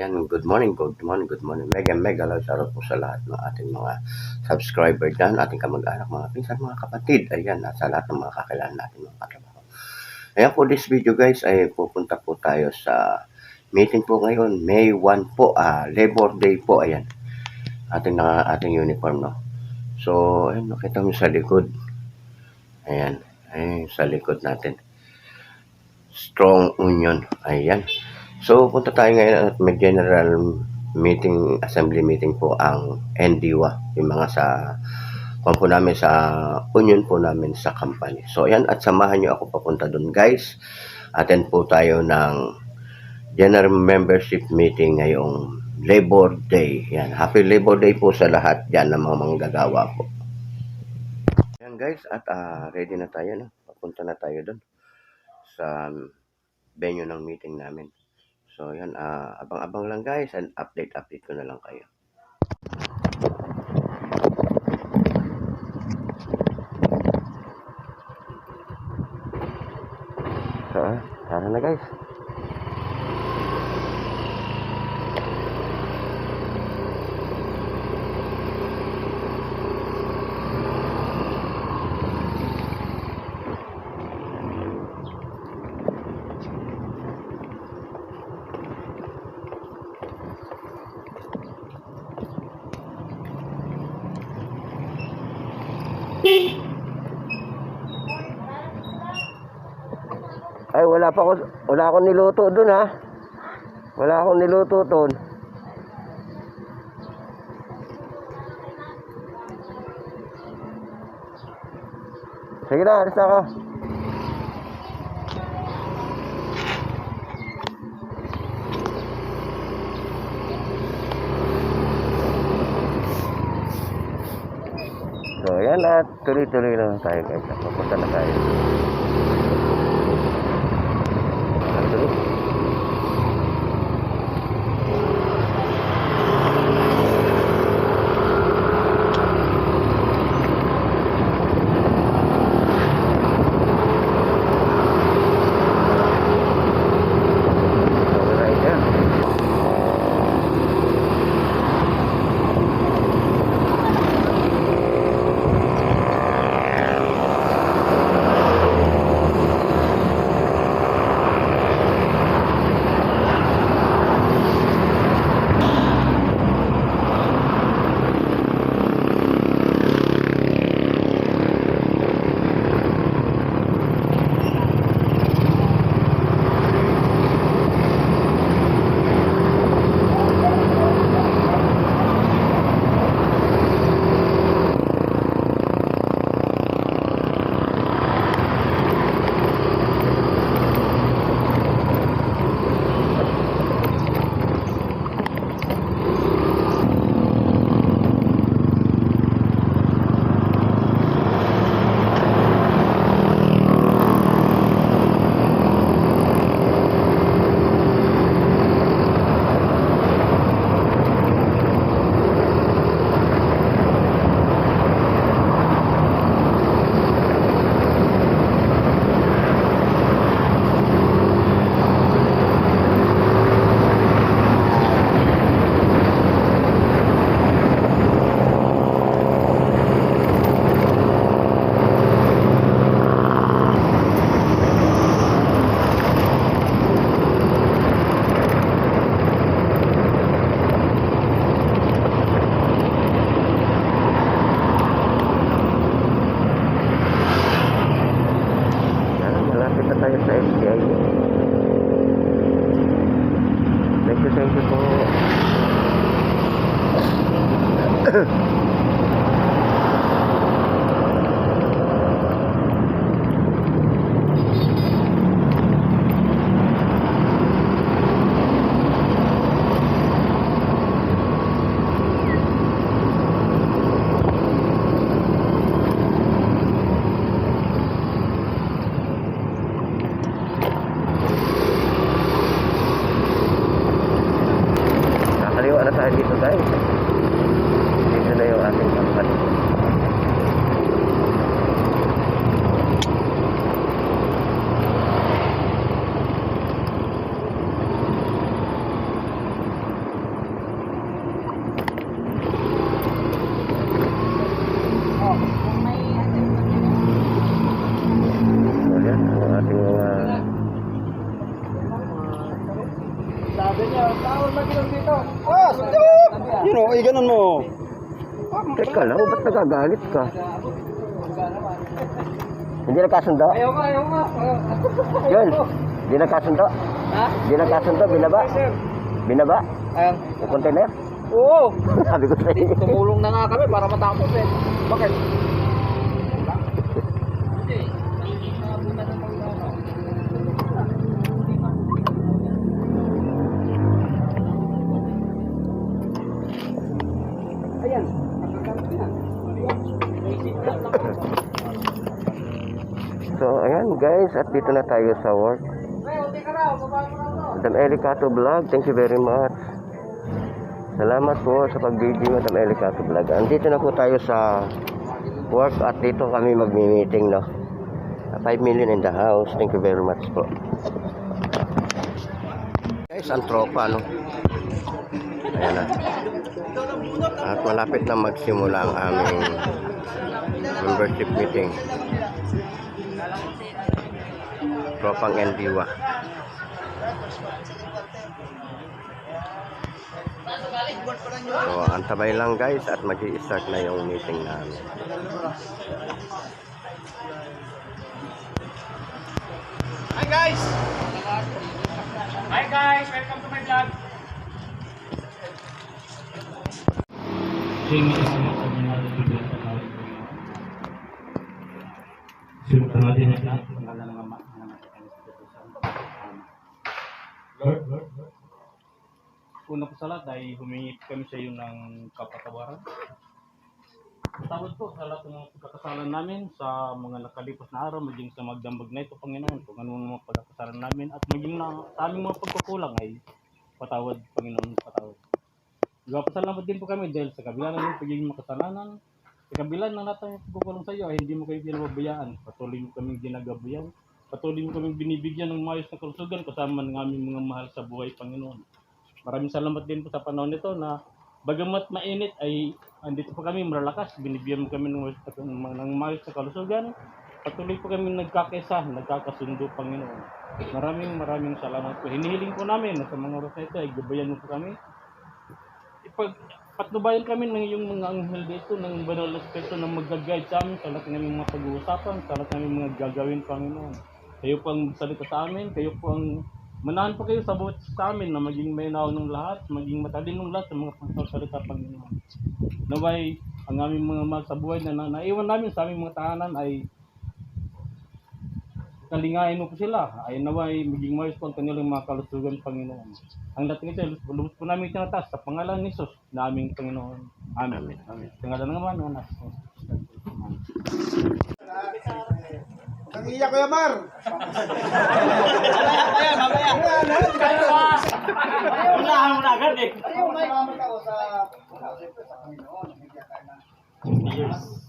Ayan, good morning, good morning, good morning. Mega, mega love shoutout po sa lahat ng ating mga subscriber dyan, ating kamag-anak, mga pinsan, mga kapatid. Ayan, at sa lahat ng mga kakilala natin, mga katrabaho. Ayan po, this video guys, ay pupunta po tayo sa meeting po ngayon. May 1 po, ah, Labor Day po, ayan. Ating, na, ating uniform, no? So, ayan, nakita mo sa likod. Ayan, ayan, sa likod natin. Strong Union, ayan. So, punta tayo ngayon at may general meeting, assembly meeting po ang NDWA, yung mga sa, kung po namin sa union po namin sa company. So, ayan, at samahan nyo ako papunta doon, guys. Attend po tayo ng general membership meeting ngayong Labor Day. Yan, happy Labor Day po sa lahat dyan ng mga manggagawa po. Yan, guys, at ah, ready na tayo, no? Papunta na tayo doon sa venue ng meeting namin. So, yan, ah, abang-abang lang guys and update-update ko na lang kayo. So, tara na guys. Ay, wala pa ako, wala akong niluto dun ha. Wala akong niluto dun. Sige na, alis na ako. Yan at tuloy-tuloy lang tayo guys. Papunta na tayo. guys. Dito na yung ating company Sabi niya, tawag mag dito. Ganun mo. Teka lang, ba't nagagalit ka? Hindi nagkasundo? Ayaw nga, ayaw nga. Yun, hindi nagkasundo? Ha? Hindi nagkasundo, binaba? Binaba? Ayun. Yung container? Oo. Sabi ko sa iyo. Tumulong na nga kami para matapos eh. Bakit? Ayan. guys, at dito na tayo sa work. Madam Elicato Vlog, thank you very much. Salamat po sa pag-video, Madam Elicato Vlog. Andito na po tayo sa work at dito kami magmi-meeting, no? 5 million in the house. Thank you very much po. Guys, ang tropa, no? Ayan na. At malapit na magsimula ang aming membership meeting. Tropang Endiwa. So, antabay lang guys at mag start na yung meeting namin. Hi guys! Hi guys! Welcome to my vlog! Simulan natin ang lahat ng pangalan ng Ama, ng Anak, at ng Espiritu Santo. Amen. Lord, Lord, Lord. Una po sa lahat ay humingi kami sa iyo ng kapatawaran. Tawad po sa lahat ng mga pagkakasalan namin sa mga nakalipas na araw, maging sa magdambag na ito, Panginoon, kung ano mga pagkakasalan namin, at maging na, sa aming mga pagkukulang ay patawad, Panginoon, patawad. Nagpapasalamat din po kami dahil sa kabila ng pagiging makasalanan, sa kabila ng lahat ng pagkukulang sa iyo ay hindi mo kayo pinababayaan. Patuloy mo kaming ginagabayan. Patuloy mo kaming binibigyan ng mayos na kalusugan kasama ng aming mga mahal sa buhay, Panginoon. Maraming salamat din po sa panahon nito na bagamat mainit ay andito po kami malalakas. Binibigyan kami ng, ng mayos na kalusugan. Patuloy po kami nagkakaisa, nagkakasundo, Panginoon. Maraming maraming salamat po. Hinihiling po namin na sa mga oras na ito ay gabayan mo po kami ipag patnubayan kami ng iyong mga anghel dito ng banal na espiritu na mag-guide sa amin sa lahat ng aming mga pag-uusapan, sa lahat ng aming mga gagawin, Panginoon. Kayo po ang salita sa amin, kayo po ang manahan po kayo sa bawat sa amin na maging may ng lahat, maging matalin ng lahat sa mga pagsasalita, Panginoon. Naway, ang aming mga mahal sa buhay na, na naiwan namin sa aming mga tahanan ay kalingain mo po sila ay naway maging mayos po ang kanilang mga kalusugan, Panginoon. Ang dating ito, lubos po namin tinataas sa pangalan ni Jesus na aming Panginoon. Amen. Amen. Sa ngalan ng Ama, ng Anak, ng Espiritu Santo. Amen. Ang iyak ko yan, Mar. Unahan mo na agad eh. Ayaw, may mamit ako sa... Siyempre, sa Panginoon. Bigyan tayo ng 60 years.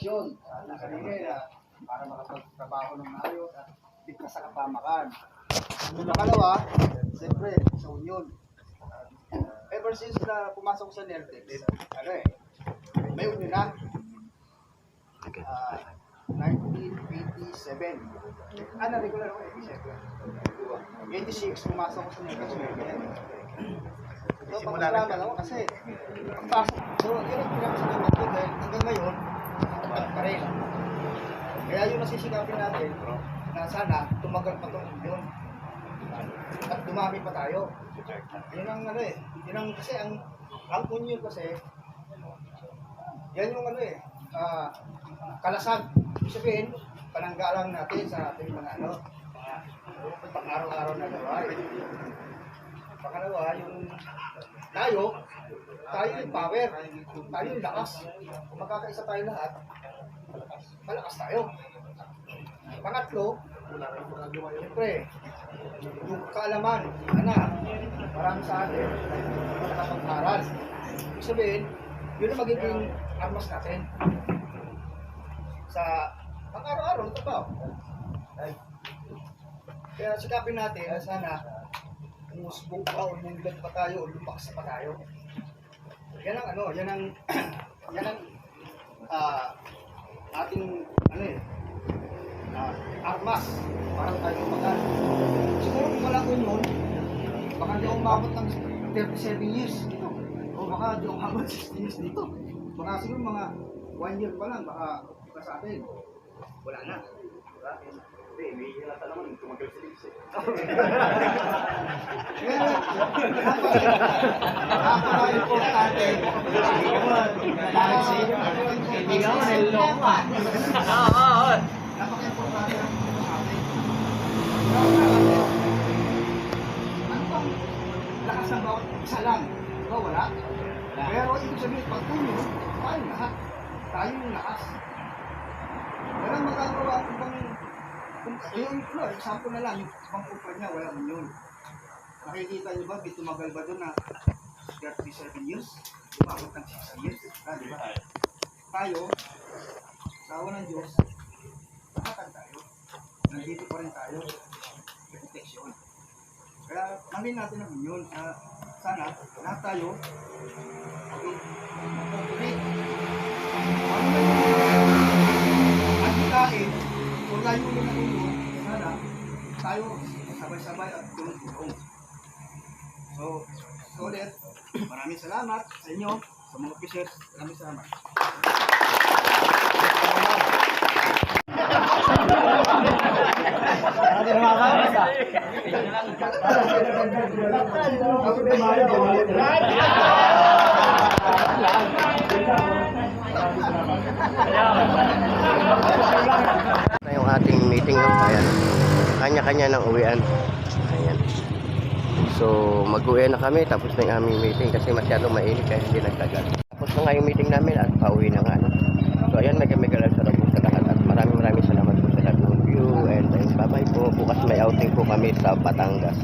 proteksyon sa sarili na para makapagtrabaho ng maayos at ligtas sa kapamakan. Yung nakalawa, siyempre, sa union. Ever since na pumasok sa NERTEX, ano eh, may union na. Ah, 1987. Ah, na-regular ako, 87. 86, pumasok ko sa NERTEX. So, pagkasalamat ako kasi pagpasok. So, yun ang pinapasalamat ko dahil hanggang ngayon, tumagal pa rin. Kaya yung nasisikapin natin na sana tumagal pa itong yun. At dumami pa tayo. Yun ang ano eh. Yun ang kasi ang ang union kasi yan yung ano eh ah, kalasag. Ibig sabihin, pananggalang natin sa ating mga ano pang-araw-araw na gawain. Pangalawa, yung tayo, tayo yung power, tayo yung lakas. Kung magkakaisa tayo lahat, malakas tayo. Pangatlo, siyempre, yung kaalaman, ana, marami sa atin, nakapag-aral. Ibig sabihin, yun ang magiging armas natin. Sa pang-araw-araw, ito ba? Kaya sikapin natin na sana umusbong pa o lumulad pa tayo o lumaksa pa tayo. Yan ang ano, yan ang yan ang ah, ating ano eh ah, armas para tayo lumakan. Siguro kung wala ko yun, umabot ng 37 years dito. O baka di umabot 16 years dito. Baka siguro mga 1 year pa lang, baka iba sa atin. Wala na. Diba? Hindi, may hinata naman. Tumagal si Liz eh. Napaka-importante. Hindi ka mo niloloko yung example na lang, yung ibang kumpanya, wala man yun. Nakikita niyo ba, may tumagal ba doon na 37 years? Umabot ng 6 years? Ah, di? Tayo, sa awa ng Diyos, nakatan tayo. Nandito pa rin tayo. Protection. Kaya namin natin naman yun. Ah, sana, lahat tayo, yung ang kain, kung layo na natulong, sana tayo sabay-sabay at tulong-tulong. So, so ulit, maraming salamat sa inyo, sa mga officers, maraming salamat. na ating meeting no? ayan. Kanya-kanya ng uwian. Ayan. So mag-uwian na kami tapos na yung aming meeting kasi masyadong mainit kaya hindi nagtagal. Tapos na nga yung meeting namin at pauwi na nga no? so ayan mega-megalan sa po sa lahat at maraming maraming salamat po sa lahat ng view and bye bye po. Bukas may outing po kami sa Batangas.